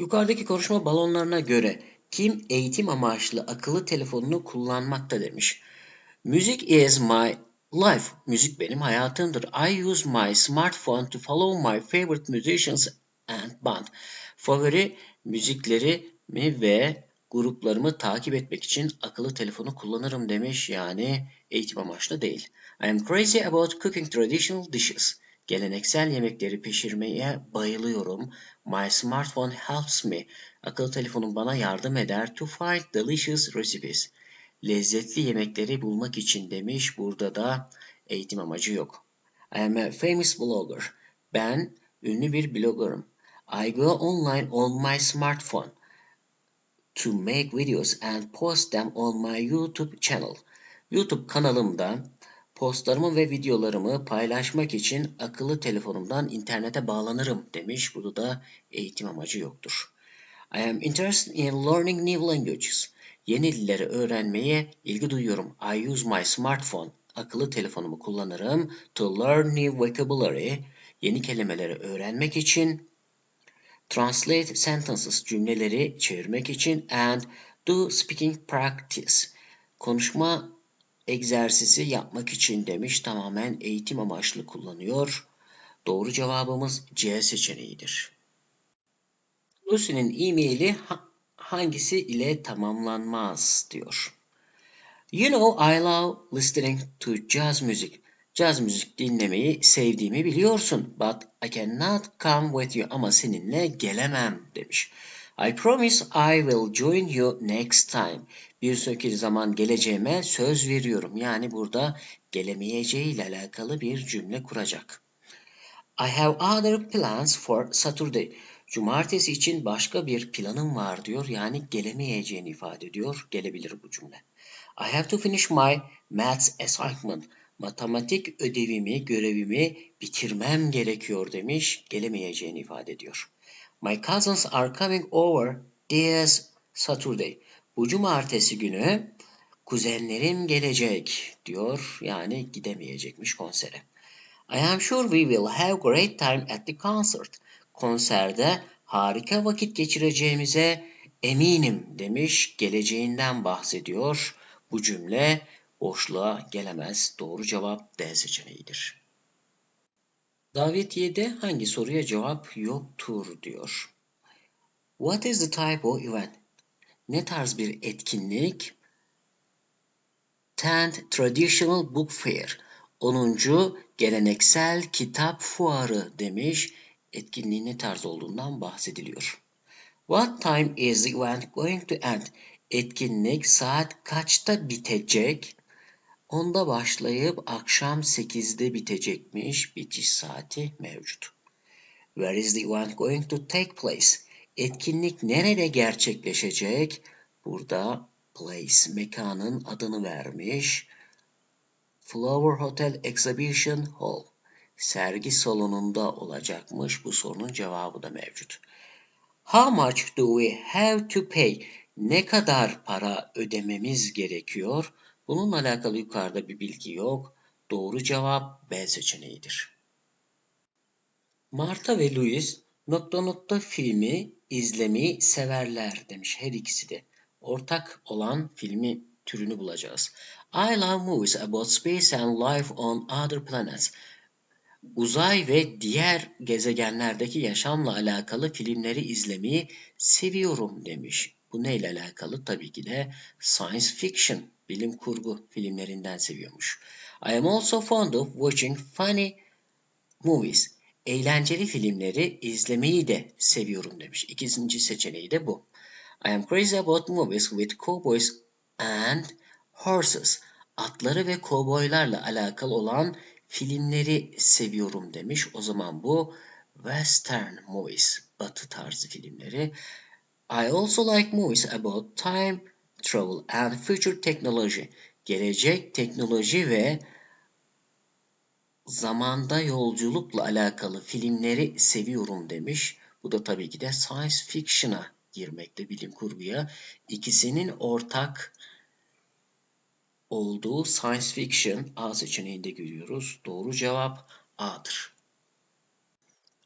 Yukarıdaki konuşma balonlarına göre kim eğitim amaçlı akıllı telefonunu kullanmakta demiş. Music is my life. Müzik benim hayatımdır. I use my smartphone to follow my favorite musicians and band. Favori müzikleri mi ve gruplarımı takip etmek için akıllı telefonu kullanırım demiş. Yani eğitim amaçlı değil. I am crazy about cooking traditional dishes. Geleneksel yemekleri pişirmeye bayılıyorum. My smartphone helps me. Akıllı telefonum bana yardım eder to find delicious recipes. Lezzetli yemekleri bulmak için demiş. Burada da eğitim amacı yok. I am a famous blogger. Ben ünlü bir bloggerım. I go online on my smartphone to make videos and post them on my YouTube channel. YouTube kanalımda postlarımı ve videolarımı paylaşmak için akıllı telefonumdan internete bağlanırım demiş. Burada da eğitim amacı yoktur. I am interested in learning new languages. Yeni dilleri öğrenmeye ilgi duyuyorum. I use my smartphone. Akıllı telefonumu kullanırım. To learn new vocabulary. Yeni kelimeleri öğrenmek için. Translate sentences. Cümleleri çevirmek için. And do speaking practice. Konuşma egzersizi yapmak için demiş. Tamamen eğitim amaçlı kullanıyor. Doğru cevabımız C seçeneğidir. Lucy'nin e-maili hangisi ile tamamlanmaz diyor. You know I love listening to jazz music. Caz müzik dinlemeyi sevdiğimi biliyorsun. But I cannot come with you. Ama seninle gelemem demiş. I promise I will join you next time. Bir sonraki zaman geleceğime söz veriyorum. Yani burada gelemeyeceği ile alakalı bir cümle kuracak. I have other plans for Saturday. Cumartesi için başka bir planım var diyor. Yani gelemeyeceğini ifade ediyor. Gelebilir bu cümle. I have to finish my maths assignment. Matematik ödevimi, görevimi bitirmem gerekiyor demiş. Gelemeyeceğini ifade ediyor. My cousins are coming over this Saturday. Bu cumartesi günü kuzenlerim gelecek diyor. Yani gidemeyecekmiş konsere. I am sure we will have great time at the concert. Konserde harika vakit geçireceğimize eminim demiş. Geleceğinden bahsediyor. Bu cümle boşluğa gelemez. Doğru cevap D seçeneğidir. Davetiyede hangi soruya cevap yoktur diyor. What is the type of event? Ne tarz bir etkinlik? 10 Traditional Book Fair. 10. Geleneksel Kitap Fuarı demiş. Etkinliğin ne tarz olduğundan bahsediliyor. What time is the event going to end? Etkinlik saat kaçta bitecek? Onda başlayıp akşam 8'de bitecekmiş. Bitiş saati mevcut. Where is the event going to take place? Etkinlik nerede gerçekleşecek? Burada place mekanın adını vermiş. Flower Hotel Exhibition Hall sergi salonunda olacakmış. Bu sorunun cevabı da mevcut. How much do we have to pay? Ne kadar para ödememiz gerekiyor? Bununla alakalı yukarıda bir bilgi yok. Doğru cevap B seçeneğidir. Marta ve Louis nokta nokta filmi izlemeyi severler demiş her ikisi de. Ortak olan filmi türünü bulacağız. I love movies about space and life on other planets. Uzay ve diğer gezegenlerdeki yaşamla alakalı filmleri izlemeyi seviyorum demiş. Bu neyle alakalı? Tabii ki de science fiction, bilim kurgu filmlerinden seviyormuş. I am also fond of watching funny movies. Eğlenceli filmleri izlemeyi de seviyorum demiş. İkinci seçeneği de bu. I am crazy about movies with cowboys and horses. Atları ve kovboylarla alakalı olan filmleri seviyorum demiş. O zaman bu western movies, batı tarzı filmleri. I also like movies about time travel and future technology. Gelecek teknoloji ve zamanda yolculukla alakalı filmleri seviyorum demiş. Bu da tabii ki de science fiction'a girmekte bilim kurguya. İkisinin ortak olduğu science fiction A seçeneğinde görüyoruz. Doğru cevap A'dır.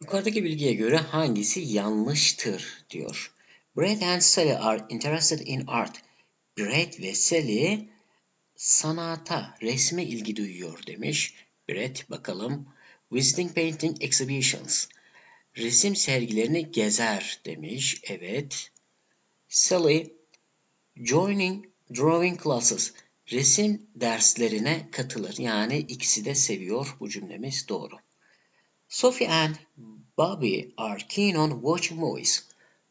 Yukarıdaki bilgiye göre hangisi yanlıştır diyor. Brad and Sally are interested in art. Brad ve Sally sanata, resme ilgi duyuyor demiş. Brad bakalım. Visiting painting exhibitions. Resim sergilerini gezer demiş. Evet. Sally joining drawing classes. Resim derslerine katılır. Yani ikisi de seviyor. Bu cümlemiz doğru. Sophie and Bobby are keen on watching movies.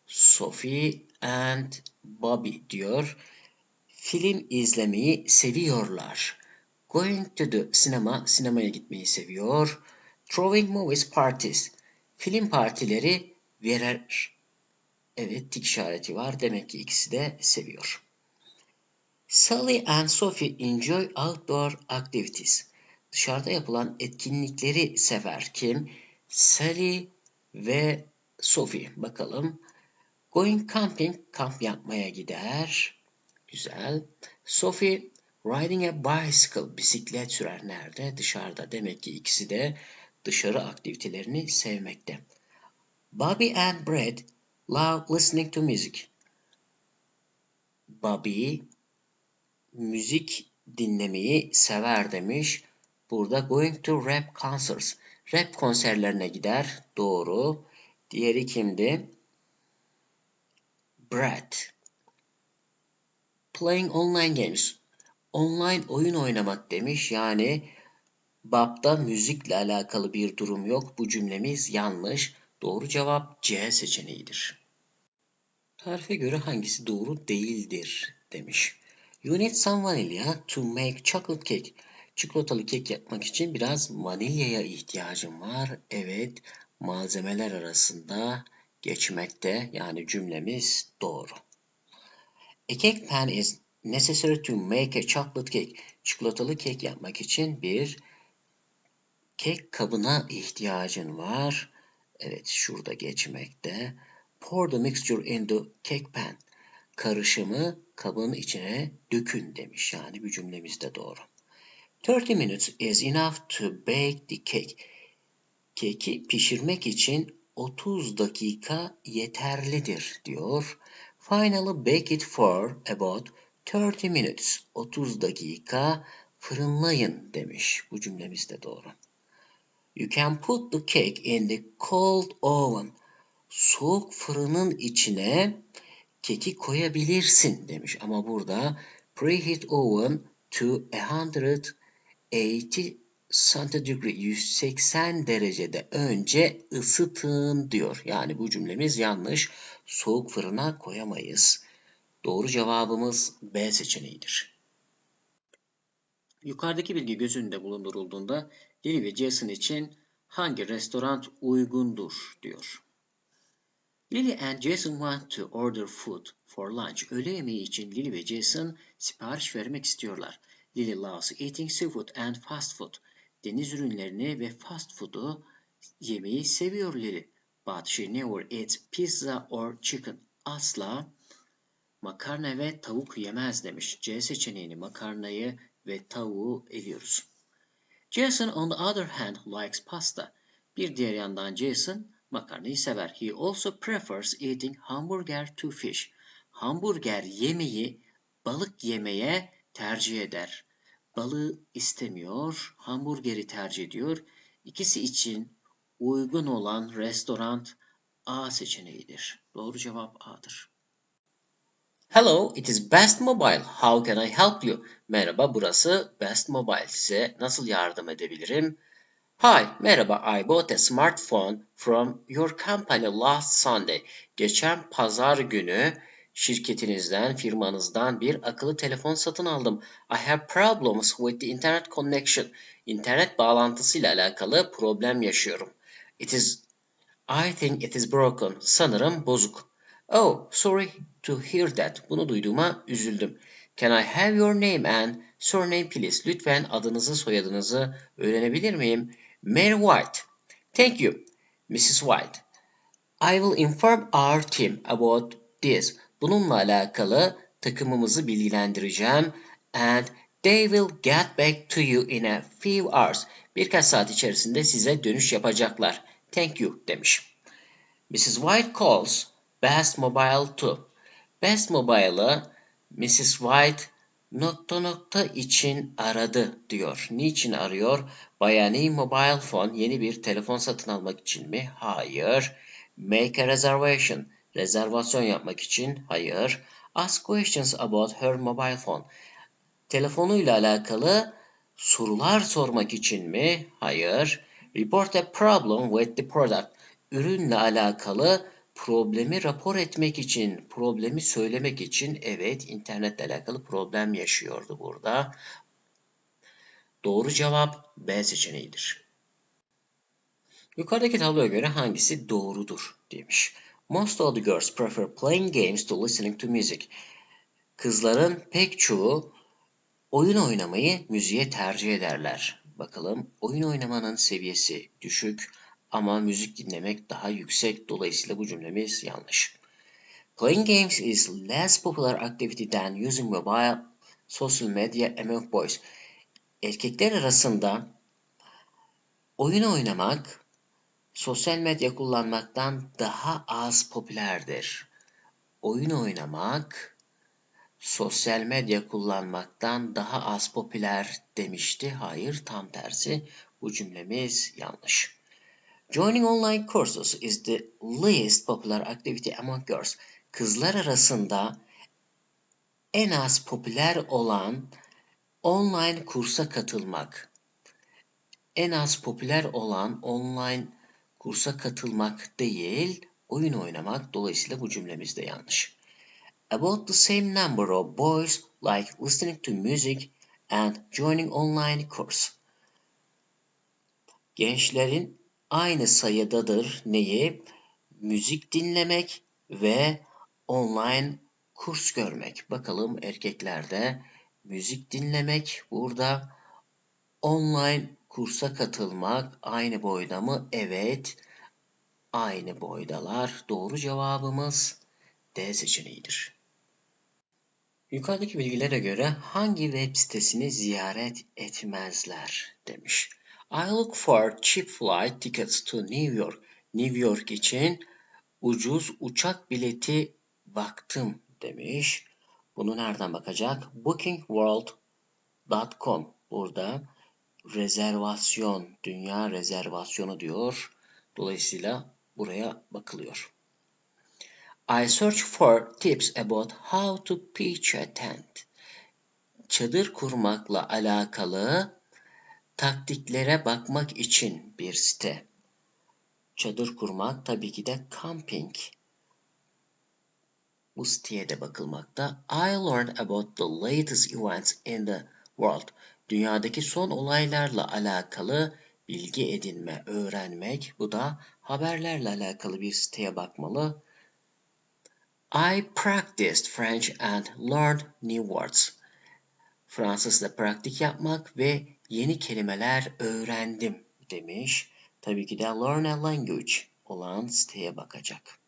Sophie and Bobby diyor. Film izlemeyi seviyorlar. Going to the cinema, sinemaya gitmeyi seviyor. Throwing movies parties. Film partileri verer. Evet, tik işareti var. Demek ki ikisi de seviyor. Sally and Sophie enjoy outdoor activities. Dışarıda yapılan etkinlikleri sever. Kim? Sally ve Sophie. Bakalım. Going camping, kamp yapmaya gider. Güzel. Sophie riding a bicycle, bisiklet sürer nerede? Dışarıda. Demek ki ikisi de dışarı aktivitelerini sevmekte. Bobby and Brad love listening to music. Bobby müzik dinlemeyi sever demiş. Burada going to rap concerts. Rap konserlerine gider. Doğru. Diğeri kimdi? Brad. Playing online games. Online oyun oynamak demiş. Yani Bab'da müzikle alakalı bir durum yok. Bu cümlemiz yanlış. Doğru cevap C seçeneğidir. Tarife göre hangisi doğru değildir demiş. You need some vanilla to make chocolate cake. Çikolatalı kek yapmak için biraz vanilyaya ihtiyacım var. Evet, malzemeler arasında geçmekte. Yani cümlemiz doğru. A cake pan is necessary to make a chocolate cake. Çikolatalı kek yapmak için bir kek kabına ihtiyacın var. Evet, şurada geçmekte. Pour the mixture in the cake pan. Karışımı kabın içine dökün demiş. Yani bir cümlemiz de doğru. 30 minutes is enough to bake the cake. Keki pişirmek için 30 dakika yeterlidir diyor. Finally bake it for about 30 minutes. 30 dakika fırınlayın demiş. Bu cümlemiz de doğru. You can put the cake in the cold oven. Soğuk fırının içine keki koyabilirsin demiş. Ama burada preheat oven to 180 centigrade 180 derecede önce ısıtın diyor. Yani bu cümlemiz yanlış. Soğuk fırına koyamayız. Doğru cevabımız B seçeneğidir. Yukarıdaki bilgi göz önünde bulundurulduğunda Lily ve Jason için hangi restoran uygundur diyor. Lily and Jason want to order food for lunch. Öğle yemeği için Lily ve Jason sipariş vermek istiyorlar. Lily loves eating seafood and fast food. Deniz ürünlerini ve fast food'u yemeyi seviyor Lily. But she never eats pizza or chicken. Asla makarna ve tavuk yemez demiş. C seçeneğini makarnayı ve tavuğu eliyoruz. Jason on the other hand likes pasta. Bir diğer yandan Jason makarnayı sever. He also prefers eating hamburger to fish. Hamburger yemeği balık yemeye tercih eder. Balığı istemiyor, hamburgeri tercih ediyor. İkisi için uygun olan restoran A seçeneğidir. Doğru cevap A'dır. Hello, it is Best Mobile. How can I help you? Merhaba, burası Best Mobile. Size nasıl yardım edebilirim? Hi, merhaba. I bought a smartphone from your company last Sunday. Geçen pazar günü şirketinizden, firmanızdan bir akıllı telefon satın aldım. I have problems with the internet connection. İnternet bağlantısıyla alakalı problem yaşıyorum. It is I think it is broken. Sanırım bozuk. Oh, sorry to hear that. Bunu duyduğuma üzüldüm. Can I have your name and surname please? Lütfen adınızı, soyadınızı öğrenebilir miyim? Mary White. Thank you, Mrs. White. I will inform our team about this. Bununla alakalı takımımızı bilgilendireceğim. And they will get back to you in a few hours. Birkaç saat içerisinde size dönüş yapacaklar. thank you demiş. Mrs. White calls Best Mobile to. Best Mobile'ı Mrs. White nokta nokta için aradı diyor. Niçin arıyor? Bayani mobile phone yeni bir telefon satın almak için mi? Hayır. Make a reservation. Rezervasyon yapmak için? Hayır. Ask questions about her mobile phone. Telefonuyla alakalı sorular sormak için mi? Hayır. Report a problem with the product. Ürünle alakalı problemi rapor etmek için, problemi söylemek için evet internetle alakalı problem yaşıyordu burada. Doğru cevap B seçeneğidir. Yukarıdaki tabloya göre hangisi doğrudur demiş. Most of the girls prefer playing games to listening to music. Kızların pek çoğu oyun oynamayı müziğe tercih ederler. Bakalım oyun oynamanın seviyesi düşük ama müzik dinlemek daha yüksek. Dolayısıyla bu cümlemiz yanlış. Playing games is less popular activity than using mobile social media among boys. Erkekler arasında oyun oynamak sosyal medya kullanmaktan daha az popülerdir. Oyun oynamak sosyal medya kullanmaktan daha az popüler demişti. Hayır, tam tersi. Bu cümlemiz yanlış. Joining online courses is the least popular activity among girls. Kızlar arasında en az popüler olan online kursa katılmak. En az popüler olan online kursa katılmak değil, oyun oynamak. Dolayısıyla bu cümlemiz de yanlış. About the same number of boys like listening to music and joining online course. Gençlerin aynı sayıdadır neyi? Müzik dinlemek ve online kurs görmek. Bakalım erkeklerde müzik dinlemek burada online kursa katılmak aynı boyda mı? Evet. Aynı boydalar. Doğru cevabımız D seçeneğidir. Yukarıdaki bilgilere göre hangi web sitesini ziyaret etmezler demiş. I look for cheap flight tickets to New York. New York için ucuz uçak bileti baktım demiş. Bunu nereden bakacak? bookingworld.com burada rezervasyon, dünya rezervasyonu diyor. Dolayısıyla buraya bakılıyor. I search for tips about how to pitch a tent. Çadır kurmakla alakalı taktiklere bakmak için bir site. Çadır kurmak tabii ki de camping. Bu siteye de bakılmakta. I learned about the latest events in the world. Dünyadaki son olaylarla alakalı bilgi edinme, öğrenmek. Bu da haberlerle alakalı bir siteye bakmalı. I practiced French and learned new words. Fransızca pratik yapmak ve yeni kelimeler öğrendim demiş. Tabii ki de learn a language olan siteye bakacak.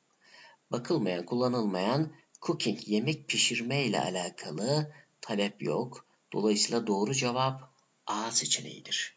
Bakılmayan, kullanılmayan cooking, yemek pişirme ile alakalı talep yok. Dolayısıyla doğru cevap A seçeneğidir.